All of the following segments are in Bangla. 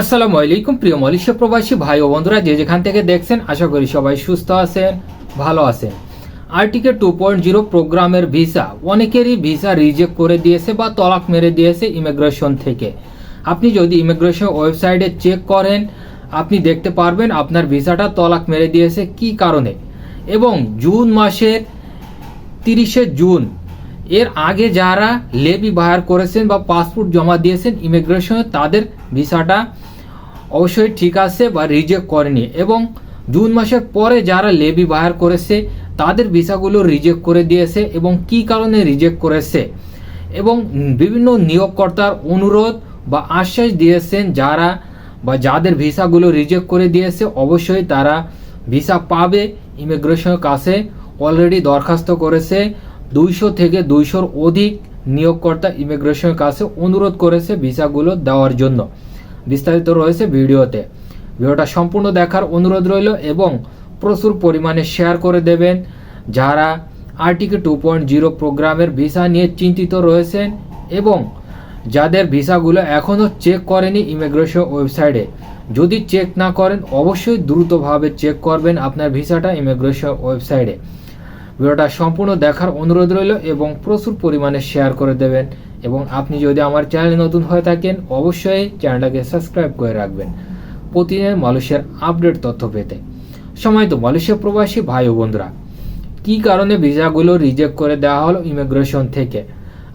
আসসালামু আলাইকুম, প্রিয় মালয়েশিয়া প্রবাসী ভাই ও বন্ধুরা, যে যেখান থেকে দেখছেন, আশা করি সবাই সুস্থ আছেন, ভালো আছেন। আরটিকে টু পয়েন্ট জিরো প্রোগ্রামের ভিসা, অনেকেরই ভিসা রিজেক্ট করে দিয়েছে বা তলাক মেরে দিয়েছে ইমিগ্রেশন থেকে। আপনি যদি ইমিগ্রেশন ওয়েবসাইটে চেক করেন, আপনি দেখতে পারবেন আপনার ভিসাটা তলাক মেরে দিয়েছে কি কারণে। এবং জুন মাসের তিরিশে জুন এর আগে যারা লেবি বাহার করেছেন বা পাসপোর্ট জমা দিয়েছেন ইমিগ্রেশনে, তাদের ভিসাটা অবশ্যই ঠিক আছে বা রিজেক্ট করেনি। এবং জুন মাসের পরে যারা লেবি বাহার করেছে, তাদের ভিসাগুলো রিজেক্ট করে দিয়েছে এবং কি কারণে রিজেক্ট করেছে? এবং বিভিন্ন নিয়োগকর্তার অনুরোধ বা আশ্বাস দিয়েছেন যারা বা যাদের ভিসাগুলো রিজেক্ট করে দিয়েছে, অবশ্যই তারা ভিসা পাবে, ইমিগ্রেশনের কাছে অলরেডি দরখাস্ত করেছে। দুইশো থেকে দুইশোর অধিক নিয়োগকর্তা ইমিগ্রেশনের কাছে অনুরোধ করেছে ভিসাগুলো দেওয়ার জন্য। বিস্তারিত রয়েছে ভিডিওতে। ভিডিওটা সম্পূর্ণ দেখার অনুরোধ রইল এবং প্রচুর পরিমাণে শেয়ার করে দেবেন। যারা আরটিকে টু পয়েন্ট জিরো প্রোগ্রামের ভিসা নিয়ে চিন্তিত রয়েছেন এবং যাদের ভিসাগুলো এখনও চেক করেনি ইমিগ্রেশন ওয়েবসাইটে, যদি চেক না করেন, অবশ্যই দ্রুতভাবে চেক করবেন আপনার ভিসাটা ইমিগ্রেশন ওয়েবসাইটে। ভিডিওটা সম্পূর্ণ দেখার অনুরোধ রইল এবং প্রচুর পরিমাণে শেয়ার করে দেবেন। এবং আপনি যদি আমার চ্যানেলে নতুন হয়ে থাকেন, অবশ্যই চ্যানেলটাকে সাবস্ক্রাইব করে রাখবেন। প্রতিদিনের মালয়েশিয়ার আপডেট তথ্য পেতে। সময় তো মালয়েশিয়া প্রবাসী ভাই ও বন্ধুরা, কী কারণে ভিসাগুলো রিজেক্ট করে দেওয়া হলো ইমিগ্রেশন থেকে?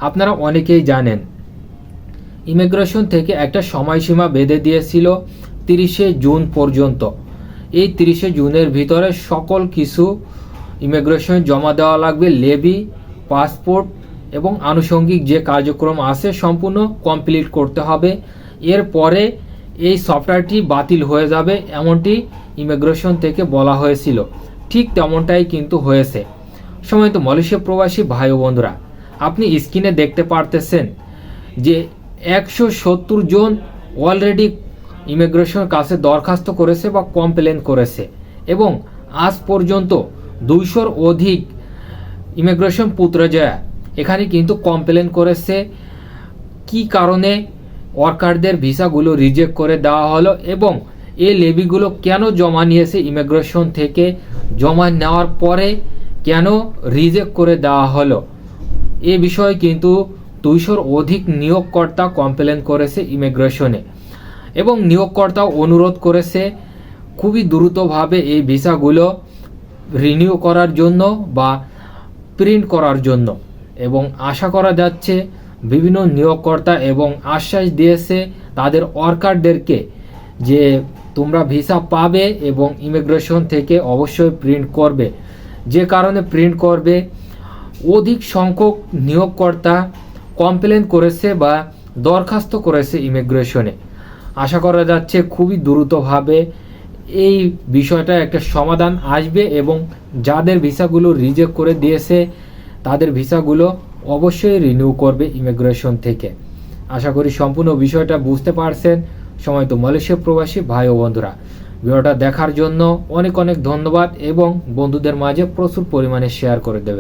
আপনারা অনেকেই জানেন, ইমিগ্রেশন থেকে একটা সময়সীমা বেঁধে দিয়েছিল তিরিশে জুন পর্যন্ত। এই তিরিশে জুনের ভিতরে সকল কিছু ইমিগ্রেশন জমা দেওয়া লাগবে লেবি, পাসপোর্ট এবং আনুষঙ্গিক যে কার্যক্রম আছে সম্পূর্ণ কমপ্লিট করতে হবে। এরপরে এই সফটওয়্যারটি বাতিল হয়ে যাবে এমনটি ইমিগ্রেশন থেকে বলা হয়েছিল। ঠিক তেমনটাই কিন্তু হয়েছে। সময় তো মালয়েশিয়া প্রবাসী ভাই বন্ধুরা, আপনি স্ক্রিনে দেখতে পারতেছেন যে একশো সত্তর জন অলরেডি ইমিগ্রেশনের কাছে দরখাস্ত করেছে বা কমপ্লেন করেছে এবং আজ পর্যন্ত দুইশোর অধিক ইমিগ্রেশন পুত্রজয়া এখানে কিন্তু কমপ্লেন করেছে। কি কারণে ওয়ার্কারদের ভিসাগুলো রিজেক্ট করে দেওয়া হলো এবং এই লেবিগুলো কেন জমা নিয়েছে ইমিগ্রেশন থেকে? জমা নেওয়ার পরে কেন রিজেক্ট করে দেওয়া হলো? এ বিষয়ে কিন্তু দুইশোর অধিক নিয়োগকর্তা কমপ্লেন করেছে ইমিগ্রেশনে এবং নিয়োগকর্তা অনুরোধ করেছে, খুবই দ্রুতভাবে এই ভিসাগুলো রিনিউ করার জন্য বা প্রিন্ট করার জন্য। এবং আশা করা যাচ্ছে বিভিন্ন নিয়োগকর্তা এবং আশ্বাস দিয়েছে তাদের ওয়ার্কারদেরকে যে তোমরা ভিসা পাবে এবং ইমিগ্রেশন থেকে অবশ্যই প্রিন্ট করবে। যে কারণে প্রিন্ট করবে। অধিক সংখ্যক নিয়োগকর্তা কমপ্লেন করেছে বা দরখাস্ত করেছে ইমিগ্রেশনে আশা করা যাচ্ছে খুবই দ্রুতভাবে এই বিষয়টা একটা সমাধান আসবে এবং যাদের ভিসাগুলো রিজেক্ট করে দিয়েছে, তাদের ভিসাগুলো অবশ্যই রিনিউ করবে ইমিগ্রেশন থেকে। আশা করি সম্পূর্ণ বিষয়টা বুঝতে পারছেন। সময় তো মালয়েশিয়া প্রবাসী ভাই ও বন্ধুরা, ভিডিওটা দেখার জন্য অনেক অনেক ধন্যবাদ এবং বন্ধুদের মাঝে প্রচুর পরিমাণে শেয়ার করে দেবে